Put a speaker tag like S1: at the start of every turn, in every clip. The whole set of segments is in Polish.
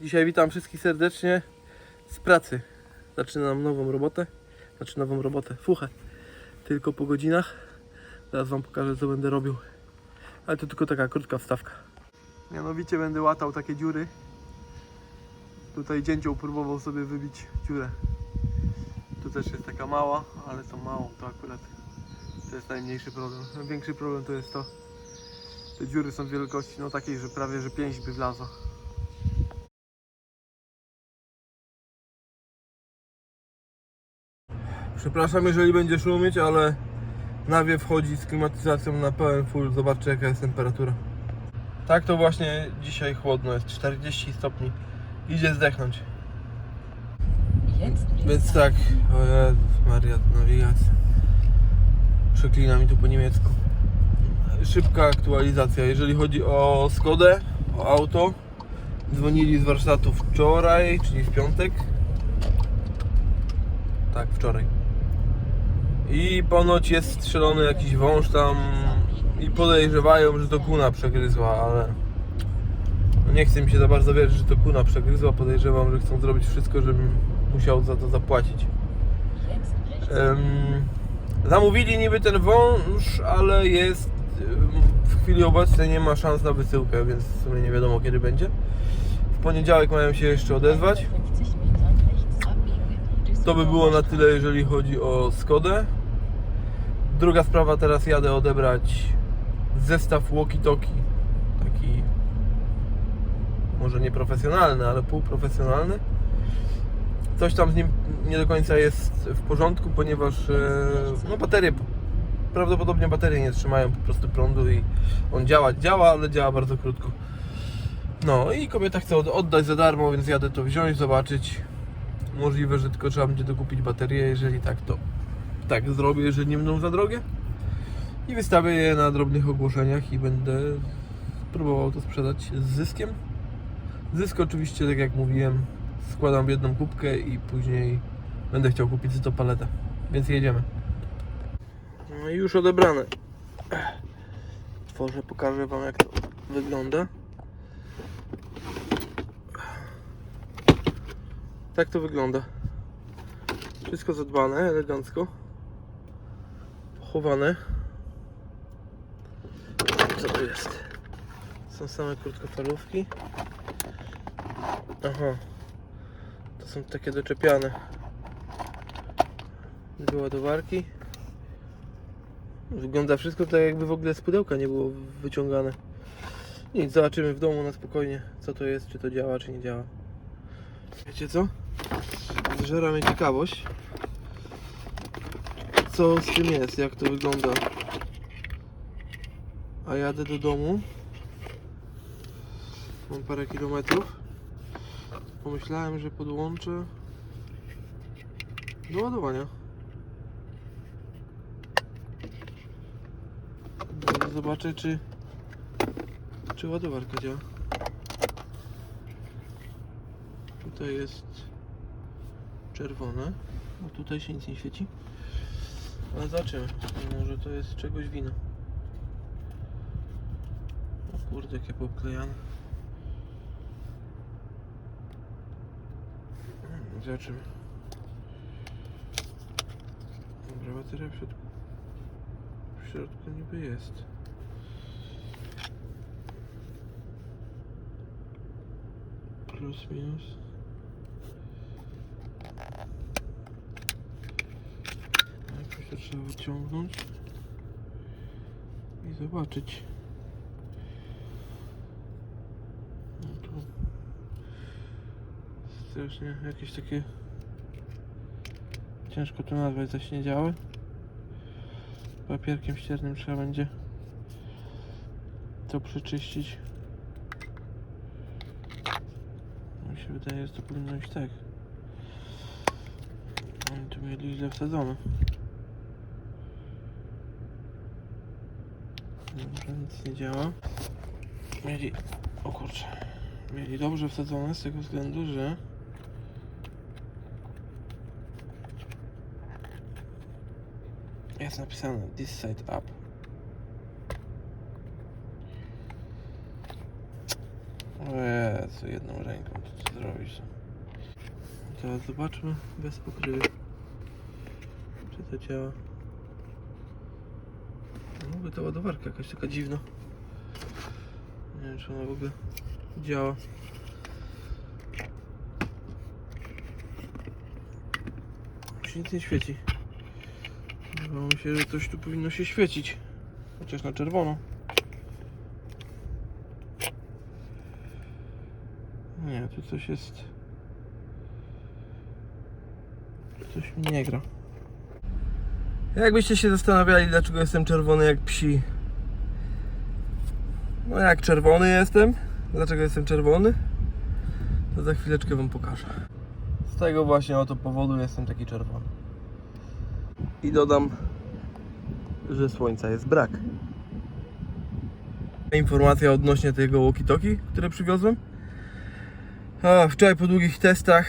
S1: Dzisiaj witam wszystkich serdecznie z pracy. Zaczynam nową robotę. Znaczy nową robotę, fuchę. Tylko po godzinach. Zaraz Wam pokażę co będę robił. Ale to tylko taka krótka wstawka. Mianowicie będę łatał takie dziury. Tutaj dzięcioł próbował sobie wybić dziurę. Tu też jest taka mała, ale tą małą to akurat to jest najmniejszy problem. Większy problem to jest to, te dziury są wielkości no takiej, że prawie że pięść by wlazła. Przepraszam, jeżeli będzie szumieć, ale nawiew wchodzi z klimatyzacją na pełen full. Zobaczcie, jaka jest temperatura. Tak to właśnie dzisiaj chłodno jest, 40 stopni. Idzie zdechnąć. Więc tak, o Jezus Maria, nawigacja. Przeklina mi tu po niemiecku. Szybka aktualizacja, jeżeli chodzi o Skodę, o auto. Dzwonili z warsztatu wczoraj, czyli w piątek. Tak, wczoraj. I ponoć jest strzelony jakiś wąż tam i podejrzewają, że to kuna przegryzła, ale no nie chcę mi się za bardzo wierzyć, że to kuna przegryzła. Podejrzewam, że chcą zrobić wszystko, żebym musiał za to zapłacić. Em, zamówili niby ten wąż, ale jest w chwili obecnej nie ma szans na wysyłkę, więc w sumie nie wiadomo kiedy będzie. W poniedziałek mają się jeszcze odezwać. To by było na tyle, jeżeli chodzi o Skodę. Druga sprawa, teraz jadę odebrać zestaw walkie-talkie. Taki może nie profesjonalny, ale półprofesjonalny. Coś tam z nim nie do końca jest w porządku, ponieważ e, no, baterie, prawdopodobnie baterie nie trzymają po prostu prądu i on działa, działa, ale działa bardzo krótko. No i kobieta chce od- oddać za darmo, więc jadę to wziąć, zobaczyć. Możliwe, że tylko trzeba będzie dokupić baterię, jeżeli tak to tak zrobię, jeżeli nie będą za drogie. I wystawię je na drobnych ogłoszeniach i będę próbował to sprzedać z zyskiem. Zysk oczywiście, tak jak mówiłem, składam w jedną kubkę i później będę chciał kupić z to paletę. Więc jedziemy. No i już odebrane. Tworzę, pokażę Wam jak to wygląda. Tak to wygląda. Wszystko zadbane, elegancko. Pochowane. Co to jest? Są same krótkofalówki. Aha. To są takie doczepiane. Dwie ładowarki. Wygląda wszystko tak jakby w ogóle z pudełka nie było wyciągane. Nic, zobaczymy w domu na spokojnie co to jest, czy to działa, czy nie działa. Wiecie co? Zżera mnie ciekawość. Co z tym jest, jak to wygląda. A jadę do domu. Mam parę kilometrów. Pomyślałem, że podłączę do ładowania. Zobaczę, czy, czy ładowarka działa. Tutaj jest czerwone. No tutaj się nic nie świeci. Ale zobaczymy. Może to jest czegoś wina. O kurde, jakie poklejane. Hmm, Zobaczymy. Dobra, bateria w środku. W środku niby jest. Plus, minus. Jakoś to trzeba wyciągnąć i zobaczyć. No tu strasznie jakieś takie ciężko to nazwać zaśniedziałe. Papierkiem ściernym trzeba będzie to przeczyścić. Mi się wydaje, że to powinno iść tak. Oni tu mieli źle wsadzone. Dobrze, nic nie działa. Mieli... O kurczę. Mieli dobrze wsadzone z tego względu, że... Jest napisane this side up. O Jezu, jedną ręką to zrobić. Teraz zobaczmy bez pokrywy. Czy to działa? Mówię, ta ładowarka jakaś taka dziwna. Nie wiem, czy ona w ogóle działa. Się nic nie świeci. Wydawało mi się, że coś tu powinno się świecić. Chociaż na czerwono. Nie, tu coś jest. Coś mi nie gra. Jakbyście się zastanawiali, dlaczego jestem czerwony jak psi. No jak czerwony jestem. Dlaczego jestem czerwony? To za chwileczkę wam pokażę. Z tego właśnie oto powodu jestem taki czerwony. I dodam, że słońca jest brak. Informacja odnośnie tego walkie-talkie, które przywiozłem. A, wczoraj po długich testach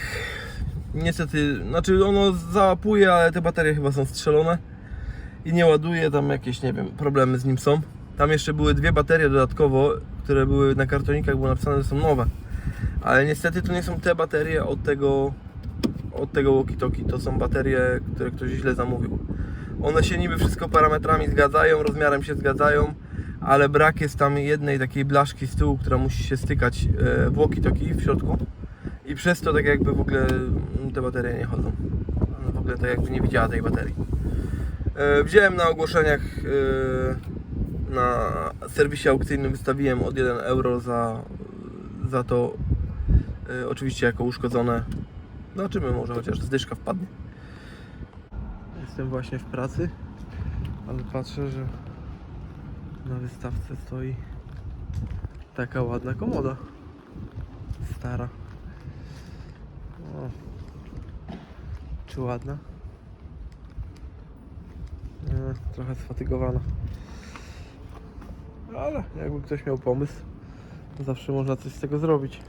S1: niestety, znaczy ono załapuje, ale te baterie chyba są strzelone i nie ładuje, tam jakieś, nie wiem, problemy z nim są. Tam jeszcze były dwie baterie dodatkowo, które były na kartonikach, było napisane, że są nowe. Ale niestety to nie są te baterie od tego, od tego walkie-talkie, to są baterie, które ktoś źle zamówił. One się niby wszystko parametrami zgadzają, rozmiarem się zgadzają, ale brak jest tam jednej takiej blaszki z tyłu, która musi się stykać e, w walkie-talkie w środku i przez to tak jakby w ogóle te baterie nie chodzą. W ogóle tak jakby nie widziała tej baterii. E, Wziąłem na ogłoszeniach e, na serwisie aukcyjnym wystawiłem od 1 euro za, za to e, oczywiście jako uszkodzone zobaczymy może chociaż zdyszka wpadnie jestem właśnie w pracy ale patrzę, że na wystawce stoi taka ładna komoda stara o. czy ładna? Trochę sfatygowana. Ale jakby ktoś miał pomysł, zawsze można coś z tego zrobić.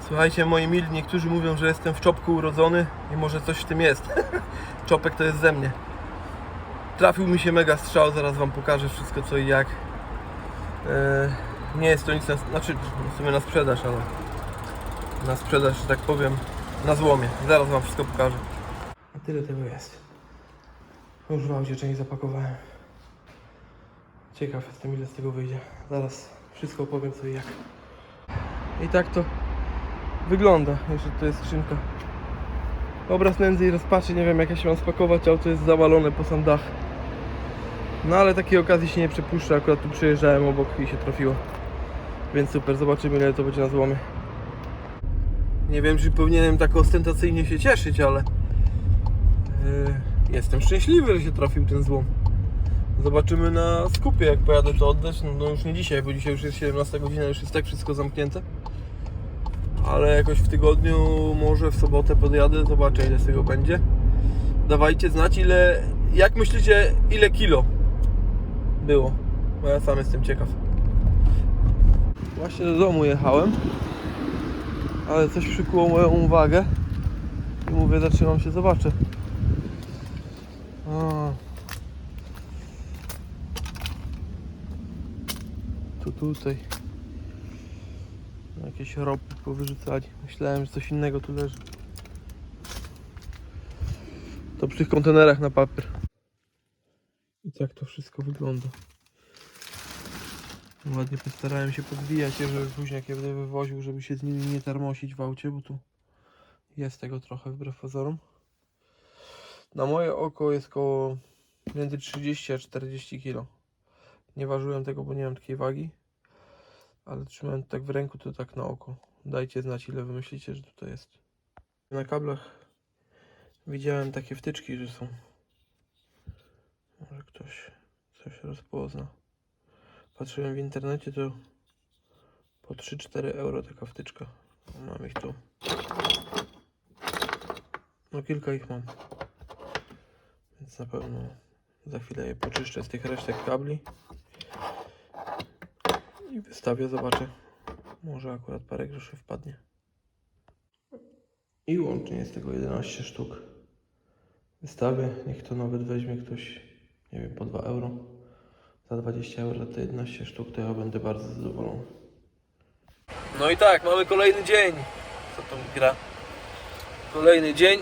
S1: Słuchajcie, moi mili, niektórzy mówią, że jestem w czopku urodzony i może coś w tym jest. Czopek to jest ze mnie. Trafił mi się mega strzał, zaraz wam pokażę wszystko co i jak. Eee, nie jest to nic na, znaczy w sumie na sprzedaż, ale na sprzedaż, że tak powiem, na złomie. Zaraz wam wszystko pokażę. Tyle tego jest. Już w aucie część zapakowałem. Ciekaw jestem ile z tego wyjdzie. Zaraz wszystko opowiem i jak. I tak to wygląda. Jeszcze to jest skrzynka. Obraz nędzy i rozpaczy. Nie wiem jak ja się mam spakować. Auto jest zawalone po sam dach. No ale takiej okazji się nie przepuszcza. Akurat tu przyjeżdżałem obok i się trafiło. Więc super. Zobaczymy ile to będzie na złomie. Nie wiem, czy powinienem tak ostentacyjnie się cieszyć, ale jestem szczęśliwy, że się trafił ten złom. Zobaczymy na skupie, jak pojadę to oddać. No, no już nie dzisiaj, bo dzisiaj już jest 17 godzina, już jest tak wszystko zamknięte. Ale jakoś w tygodniu, może w sobotę podjadę, zobaczę ile z tego będzie. Dawajcie znać ile, jak myślicie, ile kilo było, bo ja sam jestem ciekaw. Właśnie do domu jechałem ale coś przykuło moją uwagę i mówię, zatrzymam się, zobaczę. A. Tu tutaj jakieś ropy powyrzucali. Myślałem, że coś innego tu leży. To przy tych kontenerach na papier. I tak to wszystko wygląda. Ładnie postarałem się podbijać żeby później jak je będę wywoził, żeby się z nimi nie tarmosić w aucie, bo tu jest tego trochę wbrew pozorom. Na moje oko jest koło między 30 a 40 kg. Nie ważyłem tego, bo nie mam takiej wagi. Ale trzymałem tak w ręku, to tak na oko. Dajcie znać, ile wy myślicie, że tutaj jest. Na kablach widziałem takie wtyczki, że są. Może ktoś coś rozpozna. Patrzyłem w internecie, to po 3-4 euro taka wtyczka. Mam ich tu. No kilka ich mam. Pewno za chwilę je poczyszczę z tych resztek kabli. I wystawię, zobaczę. Może akurat parę groszy wpadnie. I łącznie jest tego 11 sztuk. Wystawię, niech to nawet weźmie ktoś, nie wiem, po 2 euro za 20 euro te 11 sztuk, to ja będę bardzo zadowolony. No i tak, mamy kolejny dzień. Co to gra? Kolejny dzień.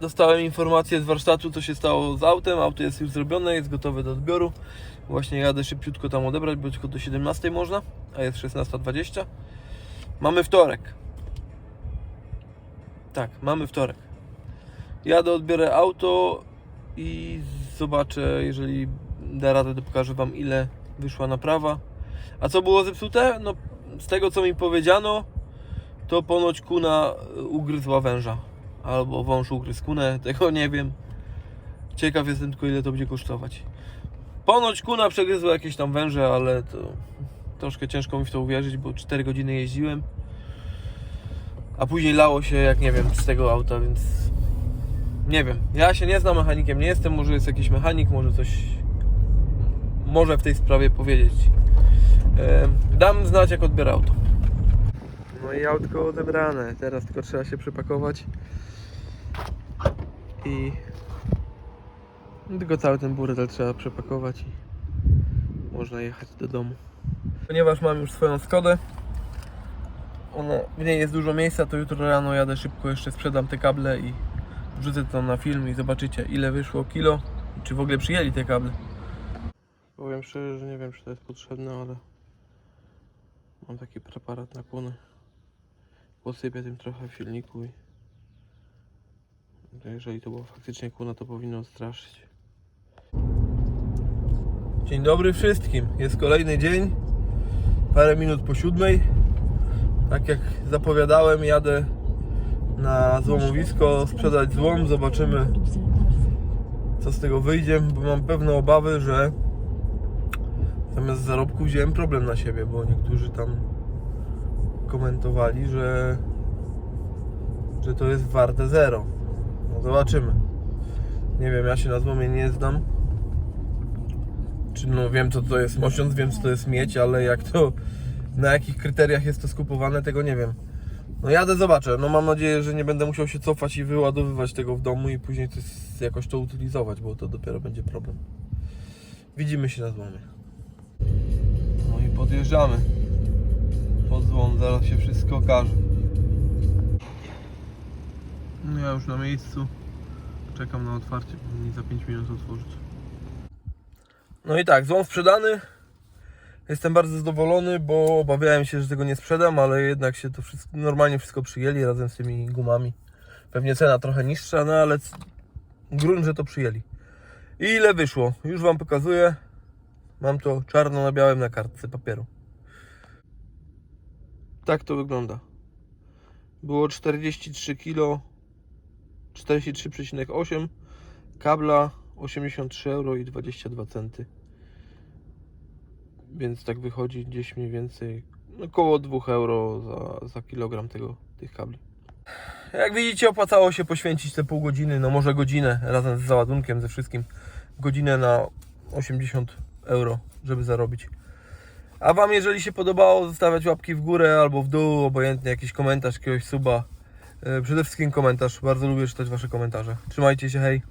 S1: Dostałem informację z warsztatu, co się stało z autem. Auto jest już zrobione, jest gotowe do odbioru. Właśnie jadę szybciutko tam odebrać, bo tylko do 17 można, a jest 16.20. Mamy wtorek. Tak, mamy wtorek. Jadę, odbiorę auto i zobaczę, jeżeli da radę, to pokażę Wam ile wyszła naprawa. A co było zepsute? No, z tego co mi powiedziano, to ponoć kuna ugryzła węża. Albo wąż ugryzł kunę, tego nie wiem. Ciekaw jestem tylko ile to będzie kosztować. Ponoć kuna przegryzła jakieś tam węże, ale to troszkę ciężko mi w to uwierzyć, bo 4 godziny jeździłem. A później lało się jak nie wiem z tego auta, więc nie wiem. Ja się nie znam mechanikiem, nie jestem, może jest jakiś mechanik, może coś może w tej sprawie powiedzieć. Dam znać jak odbiera auto. No i autko odebrane. Teraz tylko trzeba się przepakować i tylko cały ten burdel trzeba przepakować i można jechać do domu. Ponieważ mam już swoją Skodę, ona, w niej jest dużo miejsca, to jutro rano jadę szybko, jeszcze sprzedam te kable i wrzucę to na film i zobaczycie ile wyszło kilo i czy w ogóle przyjęli te kable. Powiem szczerze, że nie wiem czy to jest potrzebne, ale mam taki preparat na kłony. Posypię tym trochę w silniku i jeżeli to była faktycznie kłona, to powinno odstraszyć. Dzień dobry wszystkim. Jest kolejny dzień. Parę minut po siódmej. Tak jak zapowiadałem, jadę na złomowisko sprzedać złom. Zobaczymy co z tego wyjdzie, bo mam pewne obawy, że zamiast zarobku wziąłem problem na siebie, bo niektórzy tam komentowali, że że to jest warte zero. Zobaczymy. Nie wiem, ja się na złomie nie znam. Czy no wiem co to jest mosiąc, wiem co to jest mieć, ale jak to na jakich kryteriach jest to skupowane, tego nie wiem. No jadę, zobaczę. No mam nadzieję, że nie będę musiał się cofać i wyładowywać tego w domu i później to jakoś to utylizować, bo to dopiero będzie problem. Widzimy się na złomie. No i podjeżdżamy. Pod złom, zaraz się wszystko okaże. No ja już na miejscu. Czekam na otwarcie, mi za 5 minut otworzyć. No i tak, złom sprzedany. Jestem bardzo zadowolony, bo obawiałem się, że tego nie sprzedam, ale jednak się to wszystko, normalnie wszystko przyjęli razem z tymi gumami. Pewnie cena trochę niższa, no ale grunt, że to przyjęli. I ile wyszło? Już Wam pokazuję. Mam to czarno na białym na kartce papieru. Tak to wygląda. Było 43 kg 43,8 kabla 83 euro i 22 centy. Więc tak wychodzi gdzieś mniej więcej około 2 euro za, za kilogram tego, tych kabli. Jak widzicie opłacało się poświęcić te pół godziny, no może godzinę razem z załadunkiem, ze wszystkim godzinę na 80 euro, żeby zarobić. A Wam jeżeli się podobało zostawiać łapki w górę albo w dół, obojętnie jakiś komentarz, jakiegoś suba Przede wszystkim komentarz. Bardzo lubię czytać Wasze komentarze. Trzymajcie się, hej.